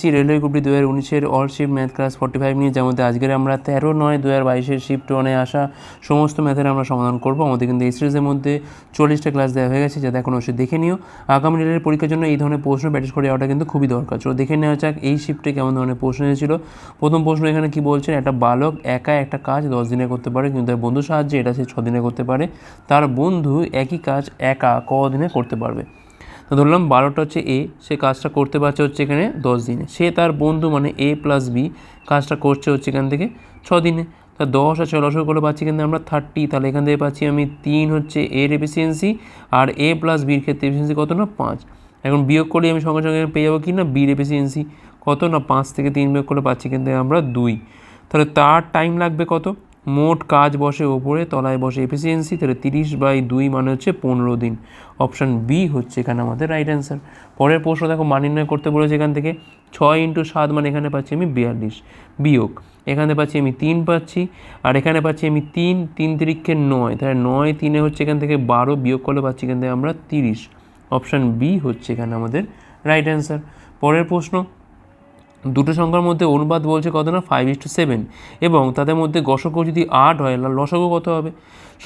C railway গ্রুপটি দু হাজার উনিশের all shift math class forty five নিয়ে মধ্যে আজকের আমরা তেরো নয় দু হাজার বাইশের শিফট ওয়ানে আসা সমস্ত ম্যাথের আমরা সমাধান করব। আমাদের কিন্তু এই সিরিজের মধ্যে চল্লিশটা ক্লাস দেওয়া হয়ে গেছে, যাতে এখন অবশ্যই দেখে নিও। আগামী রেলের পরীক্ষার জন্য এই ধরনের প্রশ্ন প্র্যাকটিস করে যাওয়াটা কিন্তু খুবই দরকার। চলো দেখে নেওয়া যাক এই শিফটে কেমন ধরনের প্রশ্ন এসেছিল প্রথম প্রশ্ন এখানে কি বলছেন একটা বালক একা একটা কাজ দশ দিনে করতে পারে, কিন্তু তার বন্ধুর সাহায্যে এটা সে ছদিনে করতে পারে। তার বন্ধু একই কাজ একা কদিনে করতে পারবে। ধরলাম বারোটা হচ্ছে এ সে কাজটা করতে পারছে হচ্ছে এখানে দশ দিনে। সে তার বন্ধু মানে এ প্লাস বি কাজটা করছে হচ্ছে এখান থেকে ছ দিনে। তা দশ আর ছয় করে পাচ্ছি কিন্তু আমরা থার্টি তাহলে এখান থেকে পাচ্ছি আমি তিন হচ্ছে এর এফিসিয়েন্সি আর এ প্লাস বির ক্ষেত্রে এফিসিয়েন্সি কত না পাঁচ। এখন বিয়োগ করলে আমি সঙ্গে সঙ্গে পেয়ে যাব কি না? বির এফিসিয়েন্সি কত না? পাঁচ থেকে তিন বিয়োগ করে পাচ্ছি কিন্তু আমরা দুই। তাহলে তার টাইম লাগবে কত? মোট কাজ বসে ওপরে, তলায় বসে এফিসিয়েন্সি তাহলে তিরিশ বাই দুই মানে হচ্ছে পনেরো দিন। অপশান বি হচ্ছে এখানে আমাদের রাইট অ্যান্সার পরের প্রশ্ন দেখো, মান নির্ণয় করতে বলেছে এখান থেকে। ছয় ইন্টু সাত মানে এখানে পাচ্ছি আমি বিয়াল্লিশ। বিয়োগ। এখানে পাচ্ছি আমি তিন পাচ্ছি। আর এখানে পাচ্ছি আমি তিন তিন তিরিক্ষে নয়। তাহলে নয় তিনে হচ্ছে এখান থেকে বারো, বিয়োগ করলে পাচ্ছি এখান থেকে আমরা তিরিশ। অপশান বি হচ্ছে এখানে আমাদের রাইট অ্যান্সার পরের প্রশ্ন দুটো সংখ্যার মধ্যে অনুপাত বলছে কত না? ফাইভ ইস টু সেভেন এবং তাদের মধ্যে গসক যদি আট হয় লসগও কত হবে?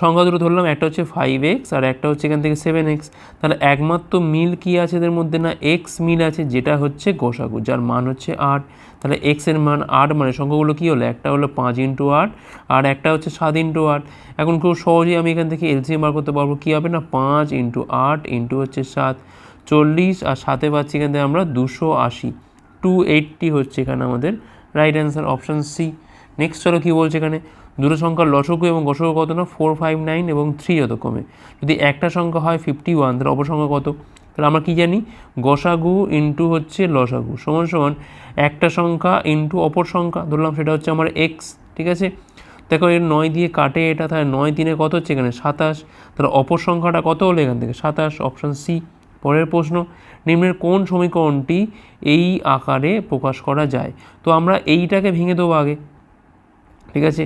সংখ্যা দুটো ধরলাম, একটা হচ্ছে ফাইভ এক্স আর একটা হচ্ছে এখান থেকে সেভেন এক্স তাহলে একমাত্র মিল কী আছে এদের মধ্যে না? এক্স মিল আছে, যেটা হচ্ছে গসাগু যার মান হচ্ছে আট। তাহলে এক্সের মান আট মানে সংখ্যাগুলো কী হলো? একটা হলো পাঁচ ইন্টু আট আর একটা হচ্ছে সাত ইন্টু আট। এখন খুব সহজেই আমি এখান থেকে এলসিএম বার করতে পারব, কী হবে না? পাঁচ ইন্টু আট ইন্টু হচ্ছে সাত। চল্লিশ আর সাথে পাচ্ছি এখান থেকে আমরা দুশো আশি। টু এইটটি হচ্ছে এখানে আমাদের। Right answer option C next চলো কী বলছে এখানে? দুটো সংখ্যার লসগু এবং গসগু কত না? ফোর ফাইভ নাইন এবং থ্রি অত কমে। যদি একটা সংখ্যা হয় ফিফটি ওয়ান তাহলে অপর সংখ্যা কত? তাহলে আমরা কী জানি? গসাগু ইন্টু হচ্ছে লসাগু। সমান সমান একটা সংখ্যা ইন্টু অপর সংখ্যা। ধরলাম সেটা হচ্ছে আমার এক্স ঠিক আছে? দেখো এর নয় দিয়ে কাটে এটা, তাহলে নয় দিনে কত হচ্ছে এখানে? সাতাশ। তাহলে অপর সংখ্যাটা কত হলো এখান থেকে? সাতাশ অপশান সি পরের প্রশ্ন, নিম্নের কোন সমীকরণটি এই আকারে প্রকাশ করা যায়? তো আমরা এইটাকে ভেঙে দেবো আগে। ঠিক আছে?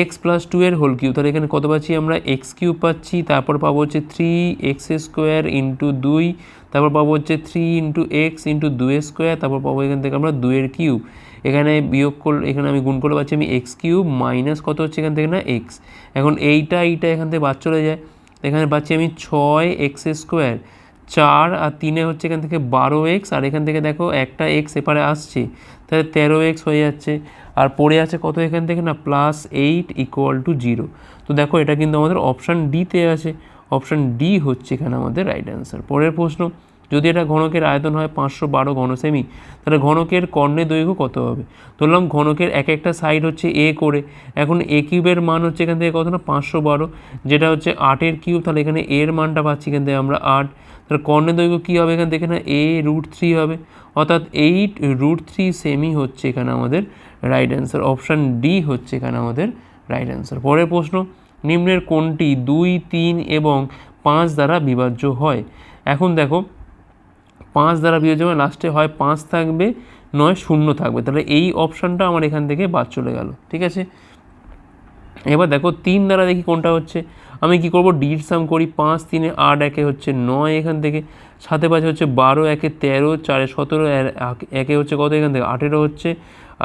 এক্স প্লাস টু এর হোল কিউ তাহলে এখানে কত পাচ্ছি আমরা? এক্স কিউব পাচ্ছি, তারপর পাবো হচ্ছে থ্রি এক্স স্কোয়ার ইন্টু দুই, তারপর পাবো হচ্ছে থ্রি ইন্টু এক্স ইন্টু দুই স্কোয়ার তারপর পাবো এখান থেকে আমরা দুইয়ের কিউব এখানে বিয়োগ করলে এখানে আমি গুণ করলে পাচ্ছি আমি এক্স কিউব মাইনাস কত হচ্ছে এখান থেকে না? এক্স এখন এইটা এইটা এখান থেকে বাদ চলে যায়। এখানে পাচ্ছি আমি ছয় এক্স স্কোয়ার চার আর তিনে হচ্ছে এখান থেকে বারো এক্স, আর এখান থেকে দেখো একটা এক্স এপারে আসছে, তাহলে তেরো এক্স হয়ে যাচ্ছে। আর পড়ে আছে কত এখান থেকে না? Plus eight equal to zero. তো দেখো এটা কিন্তু আমাদের অপশান ডিতে আছে। অপশান ডি হচ্ছে এখানে আমাদের রাইট অ্যান্সার। পরের প্রশ্ন, যদি এটা ঘনকের আয়তন হয় পাঁচশো বারো ঘন সেমি তাহলে ঘনকের কর্ণের দৈর্ঘ্য কত হবে? ধরলাম ঘনকের এক একটা সাইড হচ্ছে এ করে। এখন এ কিউবের মান হচ্ছে এখান থেকে কত না? পাঁচশো বারো। যেটা হচ্ছে আটের কিউব, তাহলে এখানে এর মানটা পাচ্ছি এখান থেকে আমরা আট। তাহলে কর্ণের দৈর্ঘ্য কী হবে এখানে? দেখে না এ রুট থ্রি হবে। অর্থাৎ এইট রুট থ্রি সেমি হচ্ছে এখানে আমাদের রাইট অ্যান্সার অপশান ডি হচ্ছে এখানে আমাদের রাইট অ্যান্সার পরের প্রশ্ন, নিম্নের কোনটি দুই, তিন এবং পাঁচ দ্বারা বিভাজ্য হয়? এখন দেখো, পাঁচ দ্বারা বিভাজ্য হয় লাস্টে হয় পাঁচ থাকবে, নয় শূন্য থাকবে। তাহলে এই অপশানটা আমার এখান থেকে বাদ চলে গেল। ঠিক আছে? এবার দেখো তিন দ্বারা দেখি কোনটা হচ্ছে। আমি কি করব? ডির সাম করি, পাঁচ, তিনে আট, একে হচ্ছে নয় এখান থেকে। সাথে পাঁচে হচ্ছে বারো, একে তেরো, চারে সতেরো একে হচ্ছে কত এখান থেকে? আঠেরো হচ্ছে।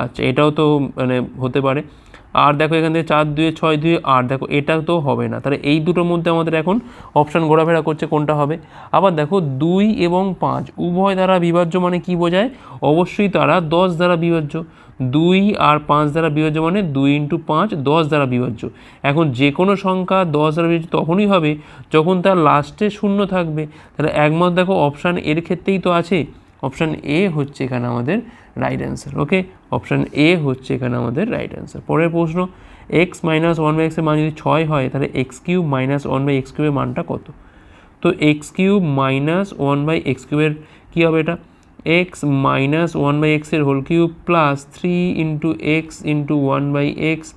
আচ্ছা এটাও তো মানে হতে পারে। আর দেখো এখান থেকে চার দুয়ে ছয় দুয়ে আট। দেখো, এটা তো হবে না। তাহলে এই দুটোর মধ্যে আমাদের এখন অপশান ঘোরাফেরা করছে কোনটা হবে। আবার দেখো দুই এবং পাঁচ, উভয় দ্বারা বিভাজ্য মানে কি বোঝায়? অবশ্যই তারা দশ দ্বারা বিভাজ্য। দুই আর পাঁচ দ্বারা বিভাজ্য মানে দুই ইন্টু পাঁচ, দশ দ্বারা বিভাজ্য। এখন যে কোনো সংখ্যা দশ দ্বারা বিভাজ্য তখনই হবে যখন তার লাস্টে শূন্য থাকবে। তাহলে একমত দেখো অপশান এর ক্ষেত্রেই তো আছে। অপশান এ হচ্ছে এখানে আমাদের right answer okay option A হচ্ছে এখানে আমাদের রাইট অ্যান্সার পরের প্রশ্ন এক্স মাইনাস ওয়ান বাই এক্সের মান যদি ছয় হয়, তাহলে x cube minus one by x কিউবের মানটা কত? তো x cube minus one by x কিউবের কী হবে এটা? এক্স মাইনাস ওয়ান বাই এক্সের whole cube plus three into x into one by x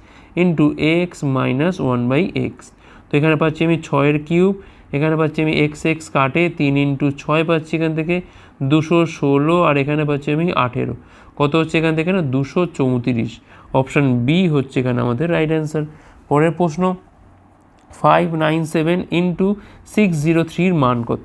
into x minus one by x তো এখানে পাচ্ছি আমি ছয়ের কিউব এখানে পাচ্ছি আমি এক্স এক্স কাটে, তিন ইন্টু ছয় পাচ্ছি এখান থেকে দুশো ষোলো, আর এখানে পাচ্ছি আমি আঠেরো। কত হচ্ছে এখান থেকে না? দুশো চৌত্রিশ। অপশান বি হচ্ছে এখানে আমাদের রাইট অ্যান্সার পরের প্রশ্ন five nine seven into six zero থ্রির মান কত?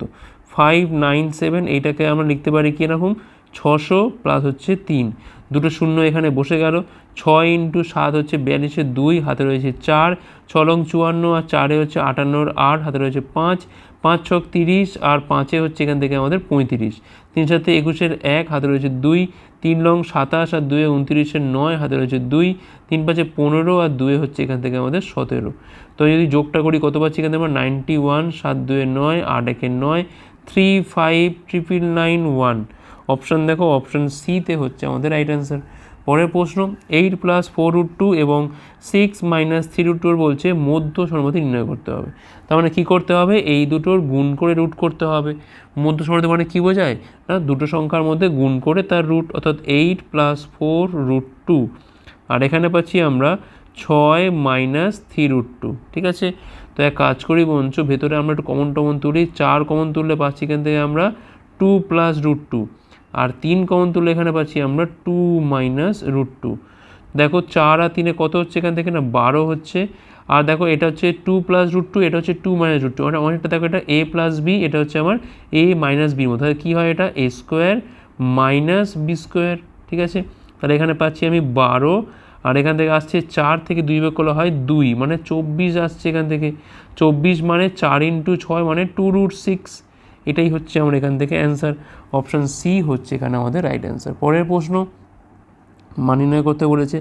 ফাইভ নাইন সেভেন এইটাকে আমরা লিখতে পারি কীরকম ছশো প্লাস হচ্ছে তিন। দুটো শূন্য এখানে বসে গেল। ছয় ইন্টু সাত হচ্ছে বিয়াল্লিশের দুই, হাতে রয়েছে চার। ছলং চুয়ান্ন আর চারে হচ্ছে আটান্নর আট, হাতে রয়েছে পাঁচ। পাঁচ ছক তিরিশ আর পাঁচে হচ্ছে এখান থেকে আমাদের পঁয়ত্রিশ। তিন সাথে একুশের এক, হাতে রয়েছে দুই। তিন লং সাতাশ আর দুয়ে উনত্রিশের নয়, হাতে রয়েছে দুই। তিন পাঁচে পনেরো আর দুয়ে হচ্ছে এখান থেকে আমাদের সতেরো। তো যদি যোগটা করি কত পাচ্ছি এখান থেকে আমরা? নাইনটি ওয়ান সাত দুয়ে নয়, আট একে নয়। Three five triple nine one option দেখো অপশান সিতে হচ্ছে আমাদের রাইট অ্যান্সার পরের প্রশ্ন eight plus four root two এবং সিক্স মাইনাস থ্রি রুট টুর বলছে মধ্য সমাধি নির্ণয় করতে হবে। তার মানে কী করতে হবে? এই দুটোর গুণ করে রুট করতে হবে। মধ্য সমাধি মানে কী বোঝায়? না, দুটো সংখ্যার মধ্যে গুণ করে তার রুট অর্থাৎ eight plus four root two আর এখানে পাচ্ছি আমরা ছয় মাইনাস থ্রি রুট টু ঠিক আছে? তো এক কাজ করি বঞ্চ ভেতরে আমরা একটু কমন টমন তুলি। চার কমন তুললে পাচ্ছি এখান থেকে আমরা টু প্লাস রুট টু আর তিন কমন তুললে এখানে পাচ্ছি আমরা টু মাইনাস রুট টু দেখো চার আর তিনে কত হচ্ছে এখান থেকে না? বারো হচ্ছে। আর দেখো এটা হচ্ছে টু প্লাস রুট টু এটা হচ্ছে টু মাইনাস রুট টু মানে অনেকটা দেখো এটা এ প্লাস বি এটা হচ্ছে আমার এ মাইনাস বির মতো। তাহলে কী হয় এটা? A square minus B square ঠিক আছে? তাহলে এখানে পাচ্ছি আমি বারো। আর এখান থেকে আসছে চার থেকে দুই বের করলে হয় দুই মানে চব্বিশ আসছে এখান থেকে। চব্বিশ মানে চার ইন্টু ছয় মানে টু রুট সিক্স এটাই হচ্ছে আমার এখান থেকে অ্যান্সার অপশান সি হচ্ছে এখানে আমাদের রাইট অ্যান্সার পরের প্রশ্ন, মান নির্ণয় করতে বলেছে।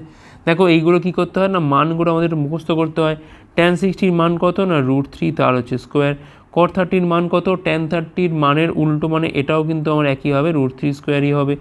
দেখো, এইগুলো কী করতে হয় না, মানগুলো আমাদের মুখস্থ করতে হয়। ট্যান সিক্সটির মান কত না রুট থ্রি তার হচ্ছে স্কোয়ার কর থার্টির মান কত ট্যান থার্টির মানের উল্টো মানে এটাও কিন্তু আমার একই হবে রুট থ্রি স্কোয়ারই হবে।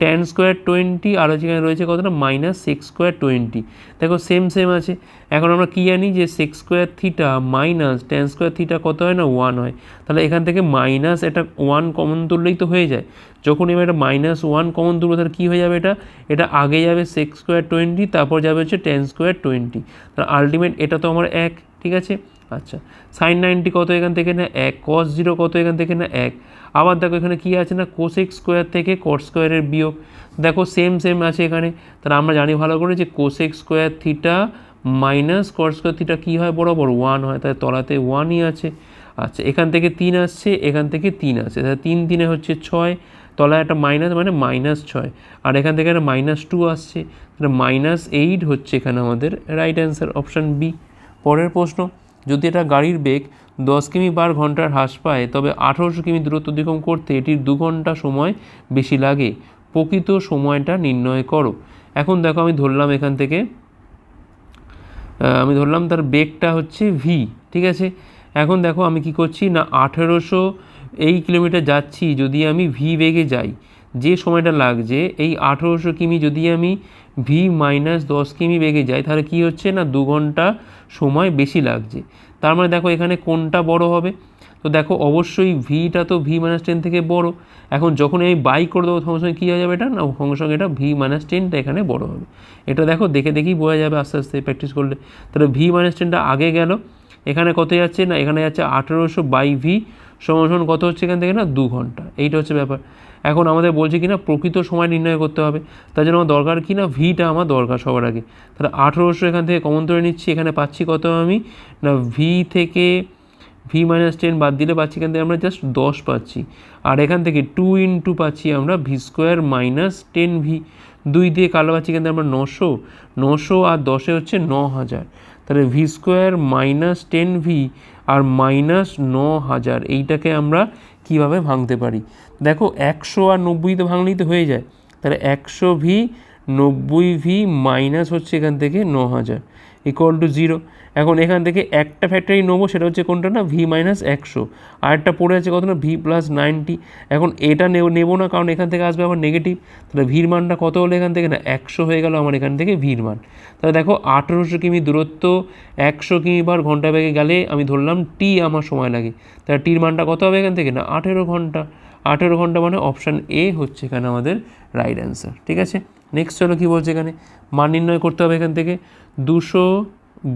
টেন স্কোয়ার টোয়েন্টি আর যেখানে রয়েছে কতটা? মাইনাস সিক্স স্কোয়ার টোয়েন্টি দেখো সেম সেম আছে। এখন আমরা কী জানি যে six square theta minus ten square theta কত হয় না? ওয়ান হয়। তাহলে এখান থেকে মাইনাস এটা ওয়ান কমন তুললেই তো হয়ে যায়। যখন এবার এটা মাইনাস ওয়ান কমন তুলবো, তাহলে কী হয়ে যাবে এটা? এটা আগে যাবে সিক্স স্কোয়ার টোয়েন্টি তারপর যাবে হচ্ছে টেন স্কোয়ার টোয়েন্টি তাহলে আলটিমেট এটা তো আমার এক, ঠিক আছে? আচ্ছা সাইন নাইনটি কত এখান থেকে না এক কস জিরো কত এখান থেকে না এক? আবার দেখো এখানে কী আছে না কোসেক স্কোয়ার থেকে কট স্কোয়ারের বিয়োগ। দেখো সেম সেম আছে এখানে। তাহলে আমরা জানি ভালো করে যে cosec square theta minus cot square theta কী হয়? বরাবর ওয়ান হয় তাই তলাতে ওয়ানই আছে। আচ্ছা এখান থেকে তিন আসছে, এখান থেকে তিন আসছে। তাহলে তিন তিনে হচ্ছে ছয়, তলায় একটা মাইনাস মানে মাইনাস ছয়। আর এখান থেকে একটা মাইনাস টু আসছে। তাহলে মাইনাস এইট হচ্ছে এখানে আমাদের রাইট অ্যান্সার অপশান বি পরের প্রশ্ন। যদি এটা গাড়ির বেগ দশ কিমি বার ঘণ্টার হ্রাস পায়, তবে আঠারোশো কিমি দূরত্ব অতিক্রম করতে এটির দু ঘণ্টা সময় বেশি লাগে। প্রকৃত সময়টা নির্ণয় করো। এখন দেখো আমি ধরলাম এখান থেকে আমি ধরলাম তার বেগটা হচ্ছে ভি ঠিক আছে? এখন দেখো আমি কি করছি, না, আঠেরোশো এই কিলোমিটার যাচ্ছি, যদি আমি ভি বেগে যাই, যে সময়টা লাগছে, এই আঠেরোশো কিমি যদি আমি ভি মাইনাস দশ কিমি বেগে যাই তাহলে কি হচ্ছে না, দু ঘণ্টা সময় বেশি লাগছে। তার মানে দেখো এখানে কোনটা বড় হবে? তো দেখো অবশ্যই ভিটা তো ভি মাইনাস টেন থেকে বড়। এখন যখন আমি বাই করে দেবো সঙ্গে সঙ্গে কী হয়ে যাবে এটা না সঙ্গে সঙ্গে এটা ভি মাইনাস টেনটা এখানে বড় হবে। এটা দেখো দেখে দেখেই বোঝা যাবে আস্তে আস্তে প্র্যাকটিস করলে। তাহলে ভি মাইনাস টেনটা আগে গেল। এখানে কত যাচ্ছে না, এখানে যাচ্ছে আঠেরোশো বাই ভি সমান কত হচ্ছে এখান থেকে না, দু ঘণ্টা। এইটা হচ্ছে ব্যাপার। এখন আমাদের বলছে কি না প্রকৃত সময় নির্ণয় করতে হবে। তার জন্য আমার দরকার কি না ভিটা আমার দরকার সবার আগে। তাহলে আঠেরোশো এখান থেকে কমন ধরে নিচ্ছি, এখানে পাচ্ছি কত আমি? না ভি থেকে ভি মাইনাস টেন বাদ দিলে পাচ্ছি এখান থেকে আমরা জাস্ট দশ পাচ্ছি। আর এখান থেকে টু ইন্টু পাচ্ছি আমরা V square minus ten V দুই দিয়ে কালো পাচ্ছি এখান থেকে আমরা নশো। নশো আর দশে হচ্ছে ন হাজার তাহলে V square minus ten V আর মাইনাস ন হাজার এইটাকে আমরা কীভাবে ভাঙতে পারি? দেখো একশো আর নব্বইতে ভাঙলেই তো হয়ে যায়। তাহলে একশো ভি নব্বই ভি মাইনাস হচ্ছে এখান থেকে ন হাজার ইকুয়াল টু জিরো এখন এখান থেকে একটা ফ্যাক্টরি নেব, সেটা হচ্ছে কোনটা না? ভি মাইনাস একশো। আর একটা পড়ে আছে কত না? V plus ninety. এখন এটা নেব না, কারণ এখান থেকে আসবে আবার নেগেটিভ তাহলে ভির মানটা কত হলো এখান থেকে না? একশো হয়ে গেল আমার এখান থেকে ভির মান। তাহলে দেখো আঠেরোশো কিমি দূরত্ব, একশো কিমি বার ঘণ্টা বেগে গেলে আমি ধরলাম টি আমার সময় লাগে। তাহলে টির মানটা কত হবে এখান থেকে না? আঠেরো ঘণ্টা। আঠেরো ঘণ্টা মানে অপশান এ হচ্ছে এখানে আমাদের রাইট অ্যান্সার ঠিক আছে? নেক্সট চলো কী বলছে এখানে? মান নির্ণয় করতে হবে এখান থেকে। দুশো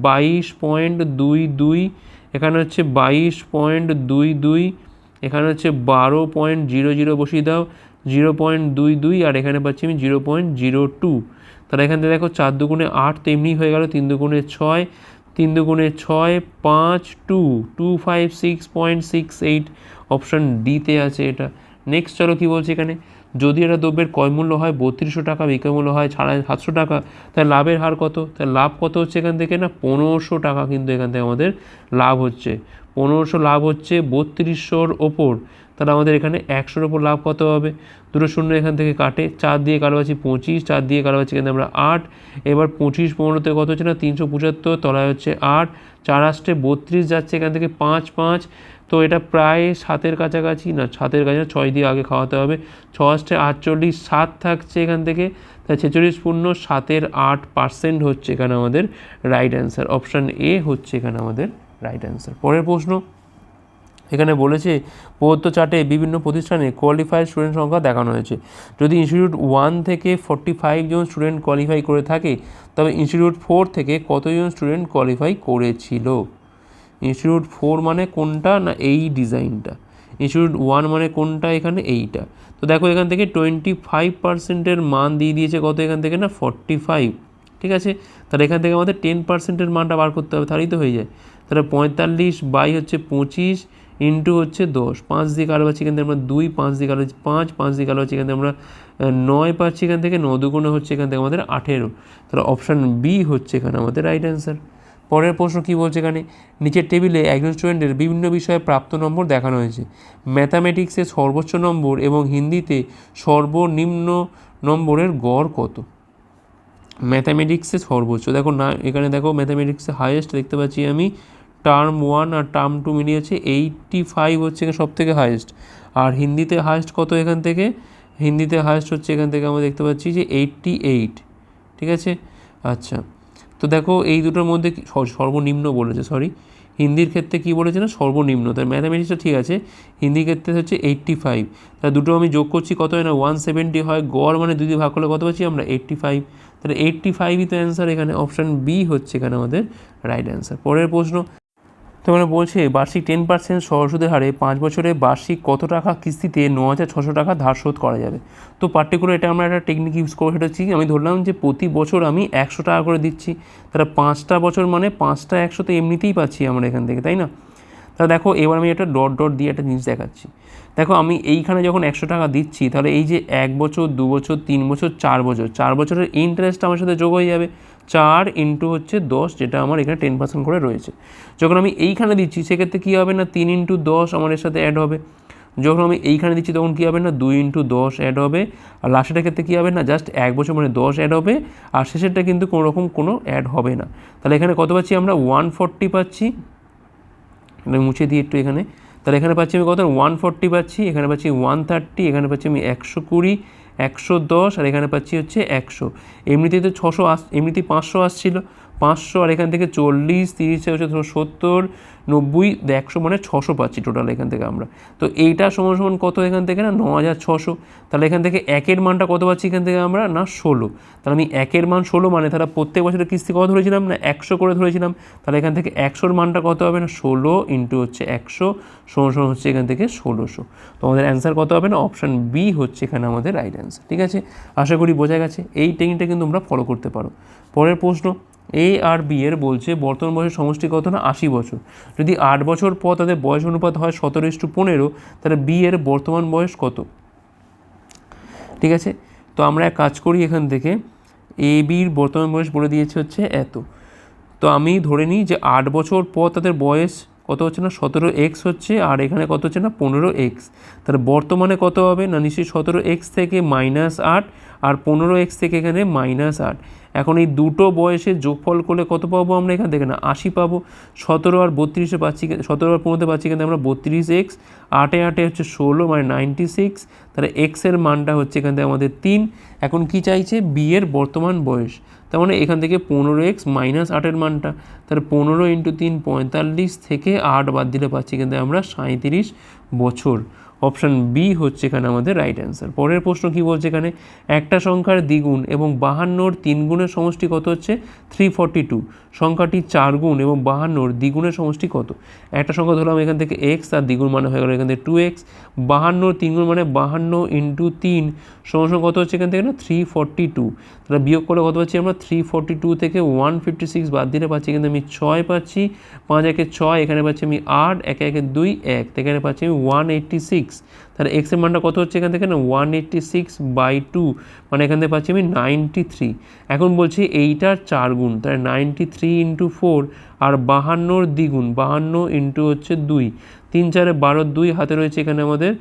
বাইশ পয়েন্ট দুই দুই, এখানে হচ্ছে বাইশ পয়েন্ট দুই দুই, এখানে হচ্ছে বারো পয়েন্ট জিরো জিরো বসিয়ে দাও। জিরো পয়েন্ট দুই দুই আর এখানে পাচ্ছি আমি জিরো পয়েন্ট জিরো টু তাহলে এখান থেকে দেখো চার দুগুণে আট তেমনি হয়ে গেল, তিন দুগুণে ছয়, তিন দুগুণে ছয় পাঁচ two two five six point six eight option ডিতে আছে এটা। নেক্সট চলো কী বলছে এখানে? যদি এটা দ্রব্যের ক্রয় মূল্য হয় বত্রিশশো টাকা, বিক্রয় মূল্য হয় সাড়ে সাতশো টাকা, তাহলে লাভের হার কত? তাহলে লাভ কত হচ্ছে এখান থেকে না? পনেরোশো টাকা কিন্তু এখান থেকে আমাদের লাভ হচ্ছে। পনেরোশো লাভ হচ্ছে বত্রিশশোর ওপর। তাহলে আমাদের এখানে একশোর ওপর লাভ কত হবে? দুটো শূন্য এখান থেকে কাটে। চার দিয়ে কালো পাচ্ছি পঁচিশ, চার দিয়ে কালো পাচ্ছি কিন্তু আমরা আট। এবার পঁচিশ পনেরোতে কত হচ্ছে না? তিনশো পঁচাত্তর, তলায় হচ্ছে আট। চার আসতে বত্রিশ, যাচ্ছে এখান থেকে পাঁচ পাঁচ। তো এটা প্রায় সাতের কাছাকাছি না, সাতের কাছে ছয় দিয়ে আগে খাওয়াতে হবে। ছ আসতে আটচল্লিশ, সাত থাকছে এখান থেকে। তাই ছেচল্লিশ পূর্ণ, সাতের আট পার্সেন্ট হচ্ছে এখানে আমাদের রাইট অ্যান্সার অপশান এ হচ্ছে এখানে আমাদের রাইট অ্যান্সার পরের প্রশ্ন, এখানে বলেছে প্রদত্ত চার্টে বিভিন্ন প্রতিষ্ঠানে কোয়ালিফাইড স্টুডেন্ট সংখ্যা দেখানো হয়েছে। যদি ইনস্টিটিউট ওয়ান থেকে ফর্টি ফাইভ জন স্টুডেন্ট কোয়ালিফাই করে থাকে, তবে ইনস্টিটিউট ফোর থেকে কতজন স্টুডেন্ট কোয়ালিফাই করেছিল? ইনস্টিটিউট ফোর মানে কোনটা না এই ডিজাইনটা? ইনস্টিটিউট ওয়ান মানে কোনটা, এখানে এইটা। তো দেখো এখান থেকে টোয়েন্টি ফাইভ পার্সেন্টের মান দিয়ে দিয়েছে কত এখান থেকে না? ফর্টি ফাইভ ঠিক আছে? তাহলে এখান থেকে আমাদের টেন পার্সেন্টের মানটা বার করতে হবে, তাহলেই তো হয়ে যায়। তাহলে পঁয়তাল্লিশ বাই হচ্ছে পঁচিশ ইন্টু হচ্ছে দশ। পাঁচ দিয়ে কালো পাচ্ছি এখান থেকে আমরা দুই, পাঁচ দিয়ে কালো পাঁচ পাঁচ দিয়ে কালো পাচ্ছি এখান থেকে আমরা নয় পাচ্ছি এখান থেকে, ন দুগুণে হচ্ছে এখান থেকে আমাদের আঠেরো। তাহলে অপশান বি হচ্ছে এখানে আমাদের রাইট অ্যান্সার পরের প্রশ্ন কী বলছে এখানে? নিচের টেবিলে একজন স্টুডেন্টের বিভিন্ন বিষয়ে প্রাপ্ত নম্বর দেখানো হয়েছে। ম্যাথামেটিক্সে সর্বোচ্চ নম্বর এবং হিন্দিতে সর্বনিম্ন নম্বরের গড় কত? ম্যাথামেটিক্সে সর্বোচ্চ। দেখো না, এখানে দেখো ম্যাথামেটিক্সে হাইয়েস্ট দেখতে পাচ্ছি আমি। টার্ম ওয়ান আর টার্ম টু মিলিয়েছে এইটটি ফাইভ হচ্ছে সব থেকে হাইয়েস্ট আর হিন্দিতে হাইয়েস্ট কত এখান থেকে? হিন্দিতে হাইয়েস্ট হচ্ছে এখান থেকে আমরা দেখতে পাচ্ছি যে এইটটি এইট ঠিক আছে? আচ্ছা। তো দেখো এই দুটোর মধ্যে সর্বনিম্ন বলেছে সরি হিন্দির ক্ষেত্রে কী বলেছে না? সর্বনিম্ন। তার ম্যাথামেটিক্সটা ঠিক আছে। হিন্দির ক্ষেত্রে হচ্ছে এইট্টি ফাইভ তা দুটো আমি যোগ করছি, কত হয় না? ওয়ান সেভেন্টি হয়। গড় মানে দুই ভাগ করলে কত পাচ্ছি আমরা? এইট্টি ফাইভ তাহলে এইট্টি ফাইভই তো অ্যান্সার এখানে অপশান বি হচ্ছে এখানে আমাদের রাইট অ্যান্সার পরের প্রশ্ন তো মানে বলছে, বার্ষিক টেন পার্সেন্ট সহসুদের হারে পাঁচ বছরে বার্ষিক কত টাকা কিস্তিতে ন হাজার ছশো টাকা ধার শোধ করা যাবে? তো পার্টিকুলার এটা আমরা একটা টেকনিক ইউজ করব সেটা হচ্ছে আমি ধরলাম যে প্রতি বছর আমি একশো টাকা করে দিচ্ছি। তাহলে পাঁচটা বছর মানে পাঁচটা একশো তো এমনিতেই পাচ্ছি আমরা এখান থেকে, তাই না? তাহলে দেখো, এবার আমি একটা ডট ডট দিয়ে একটা জিনিস দেখাচ্ছি। দেখো, আমি এইখানে যখন একশো টাকা দিচ্ছি, তাহলে এই যে এক বছর, দু বছর, তিন বছর, চার বছর, চার বছরের ইন্টারেস্ট আমার সাথে যোগ হয়ে যাবে। চার ইন্টু হচ্ছে দশ, যেটা আমার এখানে টেন পার্সেন্ট করে রয়েছে। যখন আমি এইখানে দিচ্ছি, সেক্ষেত্রে কী হবে না? তিন ইন্টু দশ আমার এর সাথে অ্যাড হবে। যখন আমি এইখানে দিচ্ছি, তখন কী হবে না? দুই ইন্টু দশ অ্যাড হবে। আর লাস্টের ক্ষেত্রে কী হবে না? জাস্ট এক বছর মানে দশ অ্যাড হবে। আর শেষেরটা কিন্তু কোনো রকম কোনো অ্যাড হবে না। তাহলে এখানে কত পাচ্ছি আমরা? ওয়ান ফর্টি পাচ্ছি। মুছে দিই একটু এখানে। তাহলে এখানে পাচ্ছি আমি কত? ওয়ান ফর্টি পাচ্ছি। এখানে পাচ্ছি ওয়ান থার্টি এখানে পাচ্ছি আমি একশো কুড়ি। একশো দশ আর এখানে পাচ্ছি হচ্ছে একশো। এমনিতেই তো ছশো আস এমনিতেই পাঁচশো আসছিল। পাঁচশো আর এখান থেকে চল্লিশ, তিরিশ, হচ্ছে ধরো সত্তর, নব্বই একশো মানে ছশো পাচ্ছি টোটাল এখান থেকে আমরা। তো এইটা সমান সমান কত এখান থেকে না? ন হাজার ছশো। তাহলে এখান থেকে একের মানটা কত পাচ্ছি এখান থেকে আমরা? না, ষোলো। তাহলে আমি একের মান ষোলো মানে তাহলে প্রত্যেক বছরের কিস্তি কত ধরেছিলাম? না, একশো করে ধরেছিলাম। তাহলে এখান থেকে একশোর মানটা কত হবে না? ষোলো ইন্টু হচ্ছে একশো, সমান সমান হচ্ছে এখান থেকে ষোলোশো। তো আমাদের অ্যান্সার কত হবে না? অপশান বি হচ্ছে এখানে আমাদের রাইট অ্যান্সার ঠিক আছে? আশা করি বোঝা গেছে। এই টেকনিকটা কিন্তু তোমরা ফলো করতে পারো। পরের প্রশ্ন এ আর বি এর বলছে বর্তমান বয়সের সমষ্টি কত না আশি বছর। যদি আট বছর পর তাদের বয়স অনুপাত হয় সতেরো ইস্টু পনেরো, তাহলে বি এর বর্তমান বয়স কত? ঠিক আছে? তো আমরা এক কাজ করি এখান থেকে। এ বির বর্তমান বয়স বলে দিয়েছে হচ্ছে এত। তো আমি ধরে নিই যে আট বছর পর তাদের বয়স কত হচ্ছে না? সতেরো এক্স হচ্ছে, আর এখানে কত হচ্ছে না? পনেরো এক্স তাহলে বর্তমানে কত হবে? না, নিশ্চয়ই সতেরো এক্স থেকে মাইনাস আট, আর পনেরো এক্স থেকে এখানে মাইনাস আট। এখন এই দুটো বয়সে যোগফল করলে কত পাবো আমরা এখান থেকে? না, আশি পাবো। সতেরো আর বত্রিশে পাচ্ছি সতেরো আর পনেরোতে পাচ্ছি কিন্তু আমরা বত্রিশ এক্স। আটে আটে হচ্ছে ষোলো মানে নাইনটি সিক্স। তাহলে এক্সের মানটা হচ্ছে এখান থেকে আমাদের তিন। এখন কি চাইছে? বিয়ের বর্তমান বয়স। তার মানে এখান থেকে পনেরো এক্স মাইনাস আটের মানটা। তাহলে পনেরো ইন্টু তিন পঁয়তাল্লিশ থেকে আট বাদ দিলে পাচ্ছি কিন্তু আমরা সাঁত্রিশ বছর। অপশান বি হচ্ছে এখানে আমাদের রাইট অ্যান্সার পরের প্রশ্ন কি বলছে এখানে? একটা সংখ্যার দ্বিগুণ এবং বাহান্নর তিন গুণের সমষ্টি কত হচ্ছে? থ্রি ফর্টি টু সংখ্যাটি চার গুণ এবং বাহান্নর দ্বিগুণের সমষ্টি কত? একটা সংখ্যা ধরলাম এখান থেকে এক্স আর দ্বিগুণ মানে হয়ে গেল এখান থেকে টু এক্স বাহান্নর তিন গুণ মানে বাহান্ন ইন্টু তিন। সমান কত হচ্ছে এখান থেকে না? থ্রি ফর্টি টু তাহলে বিয়োগ করে কত পাচ্ছি আমরা? থ্রি ফর্টি টু থেকে ওয়ান ফিফটি সিক্স বাদ দিলে পাচ্ছি কিন্তু আমি ছয় পাচ্ছি। পাঁচ একে ছয়, এখানে পাচ্ছি আমি আট। একে একে দুই, এক। এখানে পাচ্ছি আমি ওয়ান এইট্টি সিক্স সিক্স তাহলে এক্সের মানটা কত হচ্ছে এখান থেকে? না one eighty six by two মানে এখান থেকে পাচ্ছি আমি নাইনটি থ্রি এখন বলছি এইটার চার গুণ, তাহলে নাইনটি থ্রি ইন্টু ফোর আর বাহান্নর দ্বিগুণ, বাহান্ন ইন্টু হচ্ছে দুই। তিন চারে বারো, দুই হাতে রয়েছে এখানে আমাদের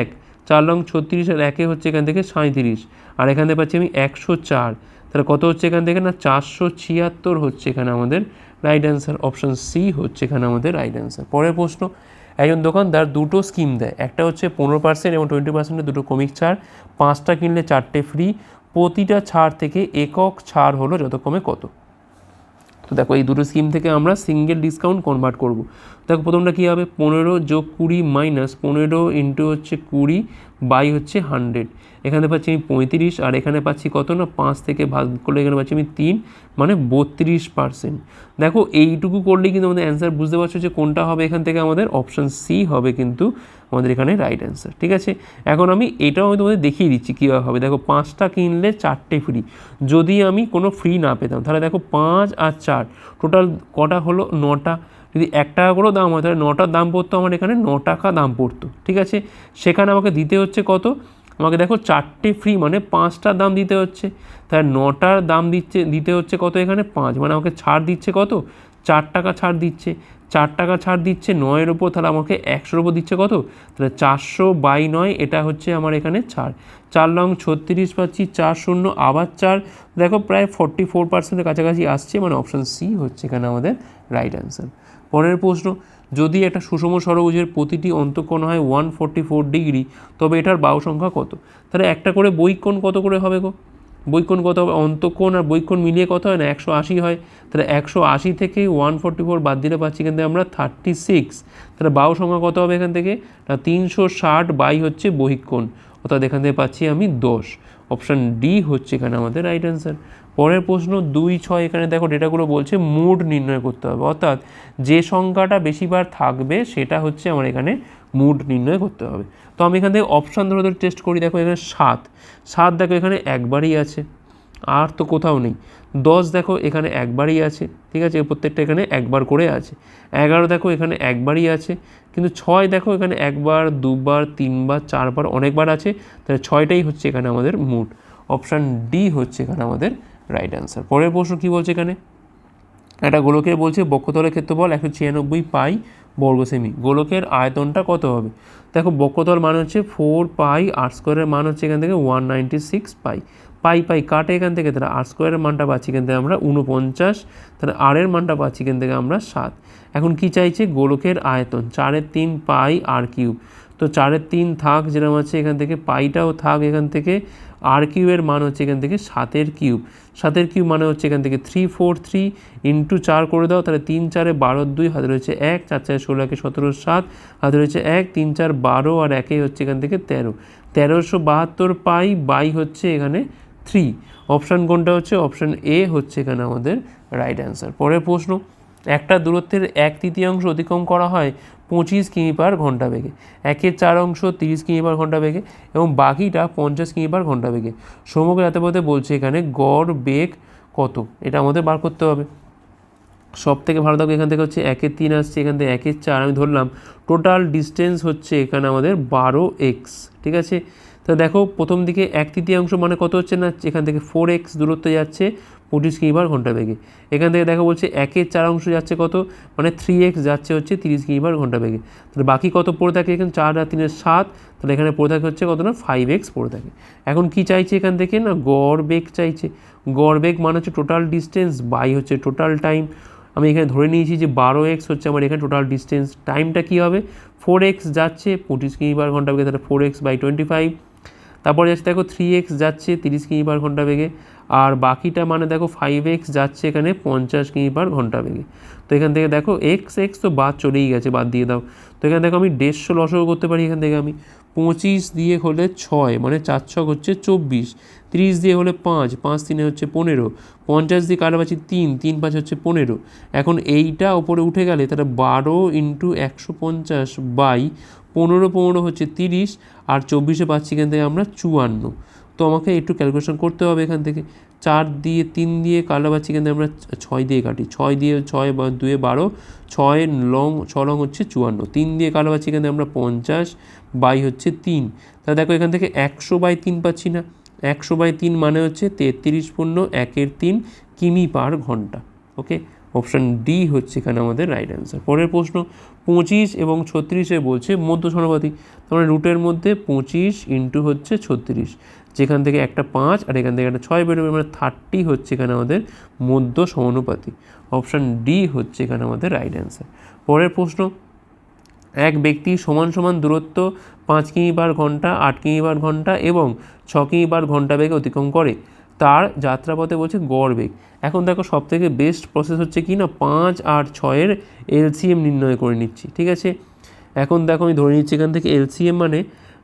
এক। চার লং ছত্রিশ আর একে হচ্ছে এখান থেকে সাঁত্রিশ আর এখান থেকে পাচ্ছি আমি একশো চার। তাহলে কত হচ্ছে এখান থেকে? না, চারশো ছিয়াত্তর হচ্ছে এখানে আমাদের রাইট অ্যান্সার অপশন সি হচ্ছে এখানে আমাদের রাইট অ্যান্সার পরের প্রশ্ন একজন দোকানদার দুটো স্কিম দেয়। একটা হচ্ছে পনেরো পার্সেন্ট এবং টোয়েন্টি পার্সেন্টের দুটো কমিক ছাড়। পাঁচটা কিনলে চারটে ফ্রি প্রতিটা ছাড় থেকে একক ছাড় হলো যত কমে কত। তো দেখো এই দুটো স্কিম থেকে আমরা সিঙ্গেল ডিসকাউন্ট কনভার্ট করব। দেখো প্রথমটা কী হবে? পনেরো যোগ কুড়ি মাইনাস পনেরো ইন্টু হচ্ছে কুড়ি বাই হচ্ছে হান্ড্রেড এখানে পাচ্ছি আমি পঁয়ত্রিশ, আর এখানে পাচ্ছি কত না? পাঁচ থেকে ভাগ করলে এখানে পাচ্ছি আমি তিন মানে বত্রিশ পার্সেন্ট দেখো এইটুকু করলেই কিন্তু আমাদের অ্যান্সার বুঝতে পারছ যে কোনটা হবে এখান থেকে আমাদের অপশান সি হবে কিন্তু আমাদের এখানে রাইট অ্যান্সার ঠিক আছে? এখন আমি এটাও আমি তোমাদের দেখিয়ে দিচ্ছি কীভাবে হবে। দেখো পাঁচটা কিনলে চারটে ফ্রি যদি আমি কোনো ফ্রি না পেতাম, তাহলে দেখো পাঁচ আর চার টোটাল কটা হলো? নটা। যদি এক টাকা করেও দাম হয়, তাহলে নটার দাম পড়তো আমার এখানে, ন টাকা দাম পড়তো, ঠিক আছে? সেখানে আমাকে দিতে হচ্ছে কত? আমাকে দেখো চারটে ফ্রি মানে পাঁচটার দাম দিতে হচ্ছে। তাহলে নটার দাম দিচ্ছে, দিতে হচ্ছে কত এখানে? পাঁচ মানে আমাকে ছাড় দিচ্ছে কত? চার টাকা ছাড় দিচ্ছে। চার টাকা ছাড় দিচ্ছে নয়ের ওপর তাহলে আমাকে একশোর ওপর দিচ্ছে কত? তাহলে চারশো বাই নয়, এটা হচ্ছে আমার এখানে ছাড়। চার লং ছত্রিশ পাচ্ছি, চার শূন্য, আবার চার। দেখো প্রায় ফর্টি ফোর পার্সেন্টের কাছাকাছি আসছে মানে অপশান সি হচ্ছে এখানে আমাদের রাইট অ্যান্সার পরের প্রশ্ন, যদি একটা সুষম ষড়ভুজের প্রতিটি অন্তঃকোণ হয় ওয়ান ফোরটি ফোর ডিগ্রি তবে এটার বাহু সংখ্যা কত? তাহলে একটা করে বৈকোণ কত করে হবে গো? বৈকোণ কত হবে? অন্তঃকোণ আর বৈকোণ মিলিয়ে কত হয় না? একশো আশি হয়। তাহলে একশো আশি থেকে ওয়ান ফোরটি ফোর বাদ দিলে পাচ্ছি কিন্তু আমরা থার্টি সিক্স তাহলে বাহু সংখ্যা কত হবে এখান থেকে? না, তিনশো ষাট বাই হচ্ছে বহিকোণ। অর্থাৎ এখান থেকে পাচ্ছি আমি দশ। অপশান ডি হচ্ছে এখানে আমাদের রাইট অ্যান্সার পরের প্রশ্ন দুই ছয়, এখানে দেখো ডেটাগুলো বলছে মুড নির্ণয় করতে হবে। অর্থাৎ যে সংখ্যাটা বেশিবার থাকবে সেটা হচ্ছে আমার এখানে মুড নির্ণয় করতে হবে। তো আমি এখান থেকে অপশান ধরে ধরে টেস্ট করি, দেখো এখানে সাত। সাত দেখো এখানে একবারই আছে, আর তো কোথাও নেই। দশ দেখো এখানে একবারই আছে, ঠিক আছে? প্রত্যেকটা এখানে একবার করে আছে। এগারো দেখো এখানে একবারই আছে, কিন্তু ছয় দেখো এখানে একবার, দুবার, তিনবার, চারবার, অনেকবার আছে। তাহলে ছয়টাই হচ্ছে এখানে আমাদের মুড। অপশান ডি হচ্ছে এখানে আমাদের রাইট অ্যান্সার পরের প্রশ্ন কী বলছে এখানে? একটা গোলকের বলছে বক্ষতলের ক্ষেত্রফল একশো ছিয়ানব্বই পাই বর্গ সেমি। গোলকের আয়তনটা কত হবে? দেখো, বক্ষতল মান হচ্ছে ফোর পাই আর স্কোয়ারের মান হচ্ছে এখান থেকে ওয়ান নাইনটি সিক্স পাই। পাই পাই কাটে এখান থেকে, তাহলে আর স্কোয়ারের মানটা পাচ্ছি এখান থেকে আমরা উনপঞ্চাশ তাহলে আর এর মানটা পাচ্ছি এখান থেকে আমরা সাত। এখন কি চাইছে? গোলকের আয়তন, চারের তিন পাই আর কিউব। তো চারের তিন থাক যেরকম আছে এখান থেকে, পাইটাও থাক এখান থেকে, আর কিউবের মান হচ্ছে এখান থেকে সাতের কিউব। সাতের কিউব মানে হচ্ছে এখান থেকে থ্রি ফোর থ্রি ইন্টু চার করে দাও, তাহলে তিন, চারে বারো, দুই, হাতে রয়েছে এক, চার, চারে ষোলো, একে সতেরো, সাত, হাতে রয়েছে এক, তিন, চার, বারো, আর একে হচ্ছে এখান থেকে তেরো। তেরোশো বাহাত্তর পাই বাই হচ্ছে এখানে থ্রি অপশান কোনটা হচ্ছে? অপশান এ হচ্ছে এখানে আমাদের রাইট অ্যান্সার পরের প্রশ্ন, একটা দূরত্বের এক তৃতীয়াংশ অতিক্রম করা হয় পঁচিশ কিমি পার ঘণ্টা বেগে। একের চার অংশ তিরিশ কিমি পার ঘণ্টা বেগে এবং বাকিটা পঞ্চাশ কিমি পার ঘণ্টা বেগে। সমগ্র পথে বলছে এখানে গড় বেগ কত? এটা আমাদের বার করতে হবে। সব থেকে ভালো থাকবে এখান থেকে হচ্ছে একের তিন আসছে, এখান থেকে একের চার, আমি ধরলাম। টোটাল ডিস্টেন্স হচ্ছে এখানে আমাদের বারো এক্স ঠিক আছে? তো দেখো, প্রথম দিকে এক তৃতীয়াংশ মানে কত হচ্ছে না? এখান থেকে ফোর এক্স দূরত্ব যাচ্ছে। পঁচিশ কিমি পার ঘণ্টা বেগে? এখান থেকে দেখো বলছে একের চার অংশ যাচ্ছে কত? মানে থ্রি এক্স যাচ্ছে হচ্ছে তিরিশ কিমি পার ঘণ্টা বেগে। তাহলে বাকি কত পড়ে থাকে এখানে? চার আর তিনের সাত, তাহলে এখানে পড়ে থাকে হচ্ছে কত না? ফাইভ এক্স পড়ে থাকে। এখন কি চাইছে এখান থেকে না? গড় বেগ চাইছে। গড় বেগ মানে হচ্ছে টোটাল ডিস্টেন্স বাই হচ্ছে টোটাল টাইম আমি এখানে ধরে নিয়েছি যে বারো এক্স হচ্ছে আমার এখানে টোটাল ডিস্টেন্স টাইমটা কী হবে? ফোর এক্স যাচ্ছে, পঁচিশ কিমি পার ঘণ্টা বেগে? তাহলে four x by twenty five তারপরে যাচ্ছে দেখো থ্রি এক্স যাচ্ছে, তিরিশ কিমি পার ঘণ্টা বেগে? আর বাকিটা মানে দেখো ফাইভ এক্স যাচ্ছে এখানে পঞ্চাশ কিমি পার ঘণ্টা বেগে। তো এখান থেকে দেখো এক্স এক্স তো বাদ চলেই গেছে, বাদ দিয়ে দাও। তো এখানে দেখো আমি দেড়শো লসও করতে পারি এখান থেকে আমি। পঁচিশ দিয়ে হলে ছয় মানে চার ছক হচ্ছে চব্বিশ। তিরিশ দিয়ে হলে পাঁচ পাঁচ তিনে হচ্ছে পনেরো। পঞ্চাশ দিয়ে কাটা পাচ্ছি তিন তিন পাঁচ হচ্ছে পনেরো। এখন এইটা ওপরে উঠে গেলে তাহলে বারো ইন্টু একশো পঞ্চাশ বাই পনেরো পনেরো হচ্ছে তিরিশ। আর চব্বিশে পাচ্ছি এখান থেকে আমরা চুয়ান্ন। তো আমাকে একটু ক্যালকুলেশন করতে হবে এখান থেকে। চার দিয়ে তিন দিয়ে কালো এখান থেকে আমরা ছয় দিয়ে কাটি। ছয় দিয়ে ছয় বা দুয়ে বারো, ছয় লং, ছ লং হচ্ছে চুয়ান্ন। তিন দিয়ে কালো এখান থেকে আমরা পঞ্চাশ, বাই হচ্ছে তিন। তাহলে দেখো এখান থেকে একশো বাই তিন পাচ্ছি না। একশো বাই তিন মানে হচ্ছে তেত্রিশ পূর্ণ একের তিন কিমি পার ঘণ্টা। ওকে অপশান ডি হচ্ছে এখানে আমাদের রাইট অ্যান্সার পরের প্রশ্ন, পঁচিশ এবং ছত্রিশে বলছে মধ্য সমানুপাতিক তার মানে রুটের মধ্যে পঁচিশ ইন্টু হচ্ছে ছত্রিশ। যেখান থেকে একটা পাঁচ আর এখান থেকে একটা ছয় বেরোবে মানে থার্টি হচ্ছে এখানে আমাদের মধ্য সমানুপাতিক অপশান ডি হচ্ছে এখানে আমাদের রাইট অ্যান্সার পরের প্রশ্ন, এক ব্যক্তি সমান সমান দূরত্ব পাঁচ কিমি বার ঘণ্টা, আট কিমি বার ঘণ্টা এবং ছ কিমি বার ঘণ্টা বেগে অতিক্রম করে। তার যাত্রাপথে বলছে গড় বেগ এখন দেখো সব থেকে বেস্ট প্রসেস হচ্ছে কি না? পাঁচ আর ছয়ের এলসিএম নির্ণয় করে নিচ্ছি, ঠিক আছে? এখন দেখো আমি ধরে নিচ্ছি এখান থেকে এলসিএম মানে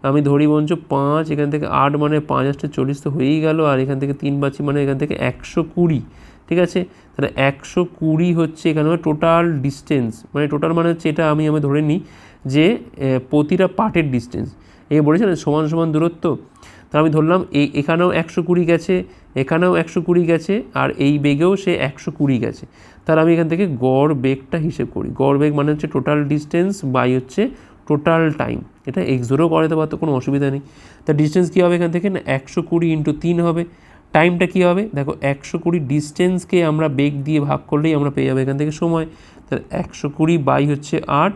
আমি ধরি বঞ্চ পাঁচ, এখান থেকে আট মানে পাঁচ, আটটা চল্লিশ তো হয়েই গেল, আর এখান থেকে তিন পাচ্ছি মানে এখান থেকে একশো কুড়ি, ঠিক আছে? তাহলে একশো কুড়ি হচ্ছে এখানে টোটাল ডিস্টেন্স মানে টোটাল মানে হচ্ছে এটা আমি আমি ধরে নিই যে প্রতিটা পার্টের ডিস্টেন্স এ বলেছে না, সমান সমান দূরত্ব? তা আমি ধরলাম এই এখানেও একশো কুড়ি গেছে, এখানেও একশো কুড়ি গেছে, আর এই বেগেও সে একশো কুড়ি গেছে। তাহলে আমি এখান থেকে গড় বেগটা হিসেব করি। গড় বেগ মানে হচ্ছে টোটাল ডিস্টেন্স বাই হচ্ছে টোটাল টাইম এটা এক্সোরও করাতে পারতো কোনো অসুবিধা নেই। তা ডিস্টেন্স কী হবে এখান থেকে? না, একশো কুড়ি ইন্টু তিন হবে। টাইমটা কী হবে? দেখো, একশো কুড়ি ডিস্টেন্সকে আমরা বেগ দিয়ে ভাগ করলেই আমরা পেয়ে যাব এখান থেকে সময়। তাহলে একশো কুড়ি বাই হচ্ছে আট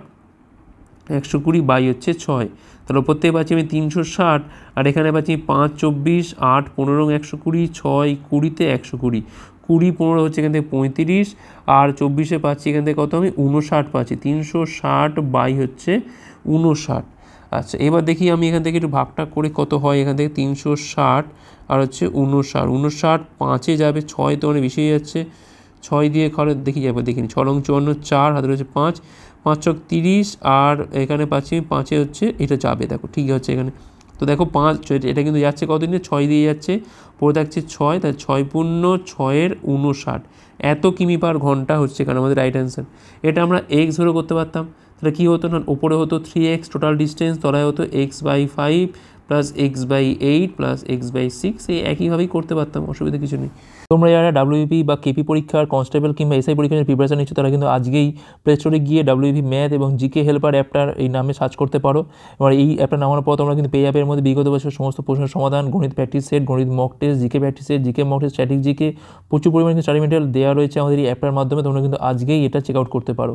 একশো কুড়ি বাই হচ্ছে ছয়। তাহলে ওপর থেকে পাচ্ছি আমি তিনশো ষাট, আর এখানে পাচ্ছি পাঁচ চব্বিশ, আট পনেরো, একশো কুড়ি, ছয় কুড়িতে একশো কুড়ি। কুড়ি পনেরো হচ্ছে এখান থেকে পঁয়ত্রিশ, আর চব্বিশে পাচ্ছি এখান থেকে কত আমি উনষাট পাচ্ছি। তিনশো ষাট বাই হচ্ছে উনষাট আচ্ছা এবার দেখি আমি এখান থেকে একটু ভাগটা করে কত হয় এখান থেকে তিনশো ষাট, আর হচ্ছে উনষাট উনষাট পাঁচে যাবে, ছয় তো অনেক বেশি যাচ্ছে। ছয় দিয়ে খরচ দেখি যাবে দেখিনি ছ লং চুয়ান্ন, চার, হাতে রয়েছে পাঁচ। পাঁচ তিরিশ, আর এখানে পাচ্ছি পাঁচে হচ্ছে এটা যাবে, দেখো ঠিক হচ্ছে এখানে। তো দেখো পাঁচ এটা কিন্তু যাচ্ছে কতদিনে? ছয় দিয়ে যাচ্ছে, পড়ে থাকছে ছয় তাই ছয় পূর্ণ ছয়ের উনষাট এত কিমি পার ঘণ্টা হচ্ছে এখানে আমাদের রাইট অ্যান্সার এটা আমরা এক্স ধরে করতে পারতাম, তাহলে কী হতো না? উপরে হতো থ্রি এক্স টোটাল ডিস্টেন্স তলায় হতো x by five plus x by eight plus x by six এই একইভাবেই করতে পারতাম, অসুবিধা কিছু নেই। তোমরা যারা ডাব্লিউপি বা কেপি পরীক্ষার কনস্টেবল কিংবা এসআই পরীক্ষার প্রিপারেশন নিচ্ছ, তারা কিন্তু আজকেই প্লে স্টোরে গিয়ে ডাব্লিউপি ম্যাথ এবং জিকে হেল্পার অ্যাপটার এই নামে সার্চ করতে পারো। এবার এই অ্যাপটা নামানোর পর তোমরা কিন্তু পে অ্যাপের মধ্যে বিগত বছর সমস্ত প্রশ্নের সমাধান, গণিত প্র্যাকটিস সেট গণিত mock test GK practice set GK mock test static GK প্রচুর পরিমাণে স্টাডি মেটেরিয়াল দেওয়া রয়েছে আমাদের এই অ্যাপটার মাধ্যমে, তোমরা কিন্তু আজকেই এটা চেক আউট করতে পারো।